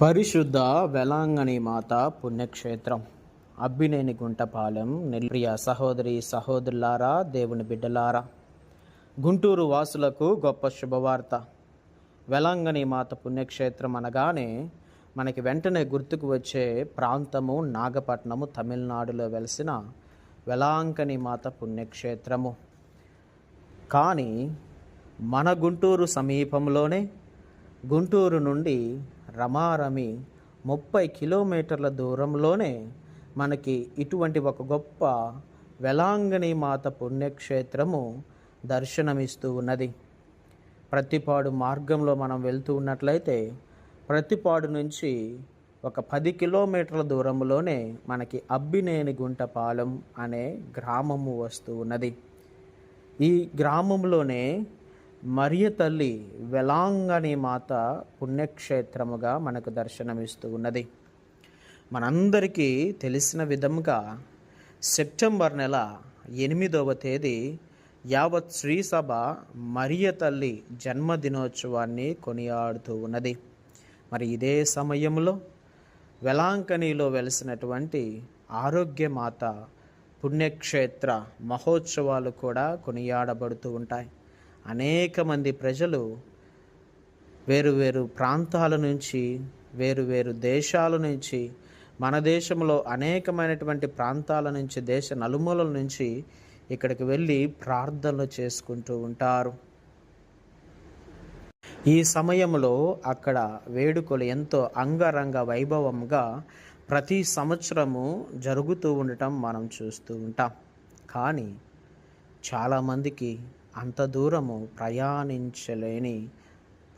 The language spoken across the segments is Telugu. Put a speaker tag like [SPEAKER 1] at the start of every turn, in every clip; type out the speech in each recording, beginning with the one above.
[SPEAKER 1] పరిశుద్ధ వెలాంగణి మాత పుణ్యక్షేత్రం. అబ్బినేని గుంటపాలెం నిర్ప్రియ సహోదరి సహోదరులారా దేవుని బిడ్డలారా. గుంటూరు వాసులకు గొప్ప శుభవార్త. వెలాంగణి మాత పుణ్యక్షేత్రం అనగానే మనకి వెంటనే గుర్తుకు వచ్చే ప్రాంతము నాగపట్నము తమిళనాడులో వెలిసిన వెలాంకణి మాత పుణ్యక్షేత్రము. కానీ మన గుంటూరు సమీపంలోనే గుంటూరు నుండి రమారమి ముప్పై కిలోమీటర్ల దూరంలోనే మనకి ఇటువంటి ఒక గొప్ప వెలాంగణి మాత పుణ్యక్షేత్రము దర్శనమిస్తూ ఉన్నది. ప్రతిపాడు మార్గంలో మనం వెళ్తూ ఉన్నట్లయితే ప్రతిపాడు నుంచి ఒక పది కిలోమీటర్ల దూరంలోనే మనకి అబ్బినేని గుంటపాలెం అనే గ్రామము వస్తూ ఉన్నది. ఈ గ్రామంలోనే మరియ తల్లి వెలాంగణి మాత పుణ్యక్షేత్రముగా మనకు దర్శనమిస్తూ ఉన్నది. మనందరికీ తెలిసిన విధముగా సెప్టెంబర్ నెల ఎనిమిదవ తేదీ యావత్ శ్రీసభ మరియ తల్లి జన్మదినోత్సవాన్ని కొనియాడుతూ ఉన్నది. మరి ఇదే సమయంలో వెలాంకనిలో వెలిసినటువంటి ఆరోగ్యమాత పుణ్యక్షేత్ర మహోత్సవాలు కూడా కొనియాడబడుతూ ఉంటాయి. అనేక మంది ప్రజలు వేరు వేరు ప్రాంతాల నుంచి వేరు వేరు దేశాల నుంచి మన దేశంలో అనేకమైనటువంటి ప్రాంతాల నుంచి దేశ నలుమూలల నుంచి ఇక్కడికి వెళ్ళి ప్రార్థనలు చేసుకుంటూ ఉంటారు. ఈ సమయంలో అక్కడ వేడుకలు ఎంతో అంగరంగ వైభవంగా ప్రతి సంవత్సరము జరుగుతూ ఉండటం మనం చూస్తూ ఉంటాం. కానీ చాలామందికి అంత దూరము ప్రయాణించలేని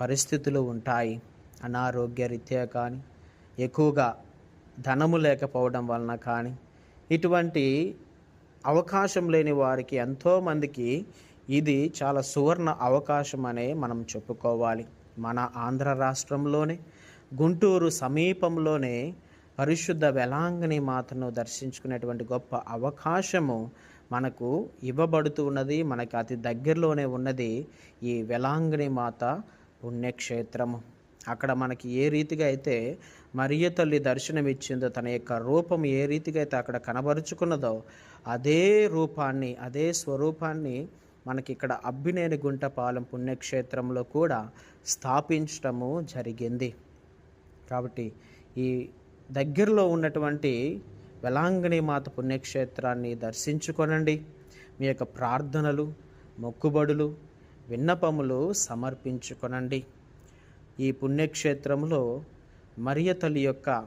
[SPEAKER 1] పరిస్థితులు ఉంటాయి. అనారోగ్య రీత్యా కానీ ఎక్కువగా ధనము లేకపోవడం వలన కానీ ఇటువంటి అవకాశం లేని వారికి ఎంతోమందికి ఇది చాలా సువర్ణ అవకాశం అనే మనం చెప్పుకోవాలి. మన ఆంధ్ర రాష్ట్రంలోనే గుంటూరు సమీపంలోనే పరిశుద్ధ వెలాంగని మాతను దర్శించుకునేటువంటి గొప్ప అవకాశము మనకు ఇవ్వబడుతూ ఉన్నది మనకి అతి దగ్గరలోనే ఉన్నది ఈ వెలాంగిణి మాత పుణ్యక్షేత్రము. అక్కడ మనకి ఏ రీతిగా అయితే మరియ తల్లి దర్శనం ఇచ్చిందో తన యొక్క రూపం ఏ రీతిగా అయితే అక్కడ కనబరుచుకున్నదో అదే రూపాన్ని అదే స్వరూపాన్ని మనకి ఇక్కడ అబ్బినేని గుంటపాలెం పుణ్యక్షేత్రంలో కూడా స్థాపించటము జరిగింది. కాబట్టి ఈ దగ్గరలో ఉన్నటువంటి వెలాంగణి మాత పుణ్యక్షేత్రాన్ని దర్శించుకొనండి. మీ యొక్క ప్రార్థనలు మొక్కుబడులు విన్నపములు సమర్పించుకొనండి. ఈ పుణ్యక్షేత్రంలో మరియ తల్లి యొక్క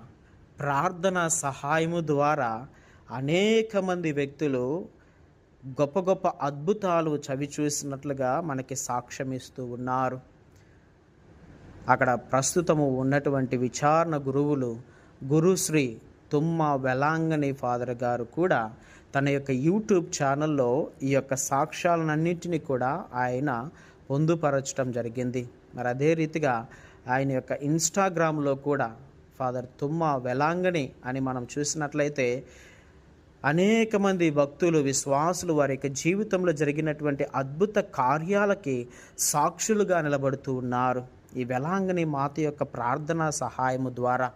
[SPEAKER 1] ప్రార్థన సహాయము ద్వారా అనేక మంది వ్యక్తులు గొప్ప గొప్ప అద్భుతాలు చవి చూసినట్లుగా మనకి సాక్ష్యం ఇస్తూ ఉన్నారు. అక్కడ ప్రస్తుతము ఉన్నటువంటి విచారణ గురువులు గురుశ్రీ తుమ్మ వెలాంగని ఫాదర్ గారు కూడా తన యొక్క యూట్యూబ్ ఛానల్లో ఈ యొక్క సాక్ష్యాలన్నింటినీ కూడా ఆయన పొందుపరచడం జరిగింది. మరి అదే రీతిగా ఆయన యొక్క ఇన్స్టాగ్రామ్లో కూడా ఫాదర్ తుమ్మ వెలాంగని అని మనం చూసినట్లయితే అనేక మంది భక్తులు విశ్వాసులు వారి యొక్క జీవితంలో జరిగినటువంటి అద్భుత కార్యాలకి సాక్షులుగా నిలబడుతూ ఉన్నారు. ఈ వెలాంగని మాత యొక్క ప్రార్థనా సహాయము ద్వారా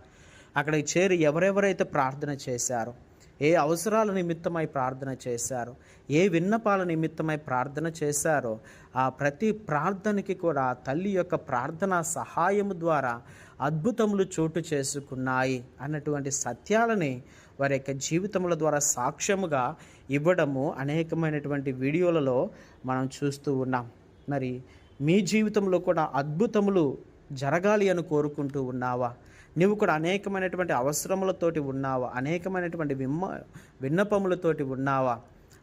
[SPEAKER 1] అక్కడికి చేరి ఎవరెవరైతే ప్రార్థన చేశారో ఏ అవసరాల నిమిత్తమై ప్రార్థన చేశారో ఏ విన్నపాల నిమిత్తమై ప్రార్థన చేశారో ఆ ప్రతి ప్రార్థనకి కూడా తల్లి యొక్క ప్రార్థన సహాయము ద్వారా అద్భుతములు చోటు చేసుకున్నాయి అన్నటువంటి సత్యాలని వారి యొక్క జీవితముల ద్వారా సాక్ష్యముగా ఇవ్వడము అనేకమైనటువంటి వీడియోలలో మనం చూస్తూ ఉన్నాం. మరి మీ జీవితంలో కూడా అద్భుతములు జరగాలి అని కోరుకుంటూ ఉన్నావా? నువ్వు కూడా అనేకమైనటువంటి అవసరములతోటి ఉన్నావా? అనేకమైనటువంటి విమ్మ విన్నపములతోటి ఉన్నావా?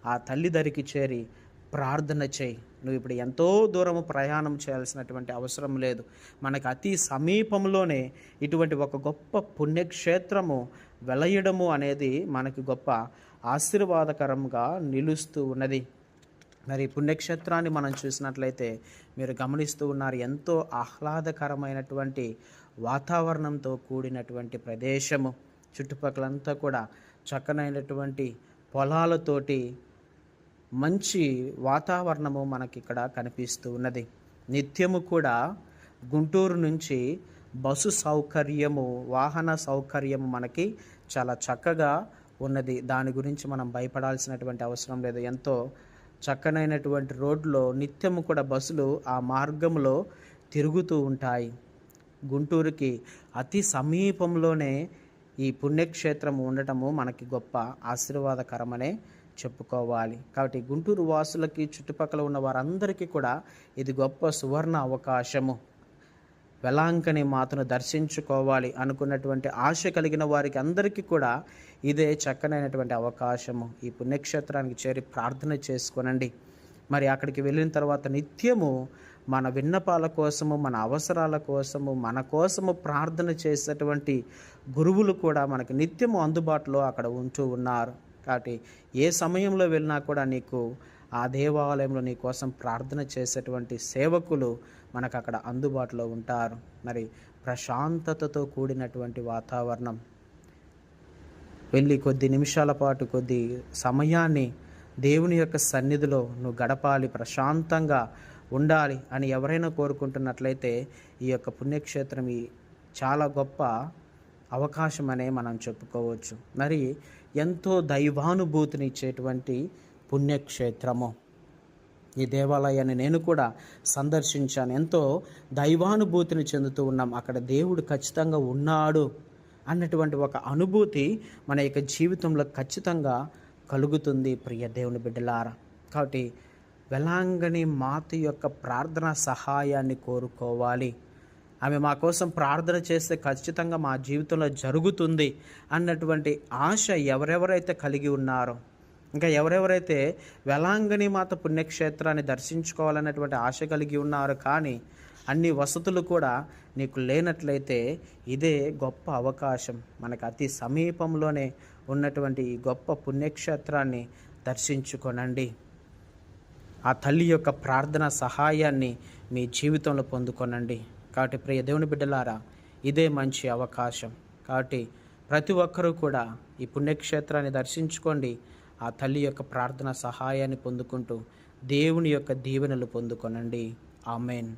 [SPEAKER 1] ఆ తల్లి దరికి చేరి ప్రార్థన చేయి. నువ్వు ఇప్పుడు ఎంతో దూరము ప్రయాణం చేయాల్సినటువంటి అవసరం లేదు. మనకు అతి సమీపంలోనే ఇటువంటి ఒక గొప్ప పుణ్యక్షేత్రము వెలయడము అనేది మనకి గొప్ప ఆశీర్వాదకరంగా నిలుస్తూ ఉన్నది. మరి పుణ్యక్షేత్రాన్ని మనం చూసినట్లయితే మీరు గమనిస్తూ ఉన్నారు ఎంతో ఆహ్లాదకరమైనటువంటి వాతావరణంతో కూడినటువంటి ప్రదేశము చుట్టుపక్కలంతా కూడా చక్కనైనటువంటి పొలాలతోటి మంచి వాతావరణము మనకి ఇక్కడ కనిపిస్తూ ఉన్నది. నిత్యము కూడా గుంటూరు నుంచి బస్సు సౌకర్యము వాహన సౌకర్యము మనకి చాలా చక్కగా ఉన్నది. దాని గురించి మనం భయపడాల్సినటువంటి అవసరం లేదు. ఎంతో చక్కనైనటువంటి రోడ్లో నిత్యము కూడా బస్సులు ఆ మార్గంలో తిరుగుతూ ఉంటాయి. గుంటూరుకి అతి సమీపంలోనే ఈ పుణ్యక్షేత్రం ఉండటము మనకి గొప్ప ఆశీర్వాదకరమనే చెప్పుకోవాలి. కాబట్టి గుంటూరు వాసులకి చుట్టుపక్కల ఉన్న వారందరికీ కూడా ఇది గొప్ప సువర్ణ అవకాశము. వెలాంకని మాతను దర్శించుకోవాలి అనుకున్నటువంటి ఆశ కలిగిన వారికి అందరికీ కూడా ఇదే చక్కనైనటువంటి అవకాశము. ఈ పుణ్యక్షేత్రానికి చేరి ప్రార్థన చేసుకోనండి. మరి అక్కడికి వెళ్ళిన తర్వాత నిత్యము మన విన్నపాల కోసము మన అవసరాల కోసము మన కోసము ప్రార్థన చేసేటువంటి గురువులు కూడా మనకి నిత్యము అందుబాటులో అక్కడ ఉంటూ ఉన్నారు. కాబట్టి ఏ సమయంలో వెళ్ళినా కూడా నీకు ఆ దేవాలయంలో నీ కోసం ప్రార్థన చేసేటువంటి సేవకులు మనకు అక్కడ అందుబాటులో ఉంటారు. మరి ప్రశాంతతతో కూడినటువంటి వాతావరణం. వెళ్ళి కొద్ది నిమిషాల పాటు కొద్ది సమయాన్ని దేవుని యొక్క సన్నిధిలో నువ్వు గడపాలి ప్రశాంతంగా ఉండాలి అని ఎవరైనా కోరుకుంటున్నట్లయితే ఈ యొక్క పుణ్యక్షేత్రం ఈ చాలా గొప్ప అవకాశం అనే మనం చెప్పుకోవచ్చు. మరి ఎంతో దైవానుభూతిని ఇచ్చేటువంటి పుణ్యక్షేత్రము. ఈ దేవాలయాన్ని నేను కూడా సందర్శించాను. ఎంతో దైవానుభూతిని చెందుతూ ఉన్నాం. అక్కడ దేవుడు ఖచ్చితంగా ఉన్నాడు అన్నటువంటి ఒక అనుభూతి మన యొక్క జీవితంలో ఖచ్చితంగా కలుగుతుంది ప్రియ దేవుని బిడ్డలారా. కాబట్టి వెలాంగణి మాత యొక్క ప్రార్థన సహాయాన్ని కోరుకోవాలి. ఆమె మా కోసం ప్రార్థన చేస్తే ఖచ్చితంగా మా జీవితంలో జరుగుతుంది అన్నటువంటి ఆశ ఎవరెవరైతే కలిగి ఉన్నారో ఇంకా ఎవరెవరైతే వెలాంగణి మాత పుణ్యక్షేత్రాన్ని దర్శించుకోవాలన్నటువంటి ఆశ కలిగి ఉన్నారు కానీ అన్ని వసతులు కూడా నీకు లేనట్లయితే ఇదే గొప్ప అవకాశం. మనకు అతి సమీపంలోనే ఉన్నటువంటి ఈ గొప్ప పుణ్యక్షేత్రాన్ని దర్శించుకొనండి. ఆ తల్లి యొక్క ప్రార్థన సహాయాన్ని మీ జీవితంలో పొందుకొనండి. కాబట్టి ప్రియ దేవుని బిడ్డలారా ఇదే మంచి అవకాశం. కాబట్టి ప్రతి ఒక్కరూ కూడా ఈ పుణ్యక్షేత్రాన్ని దర్శించుకోండి. ఆ తల్లి యొక్క ప్రార్థన సహాయాన్ని పొందుకుంటూ దేవుని యొక్క దీవెనలు పొందుకొనండి. ఆమెన్.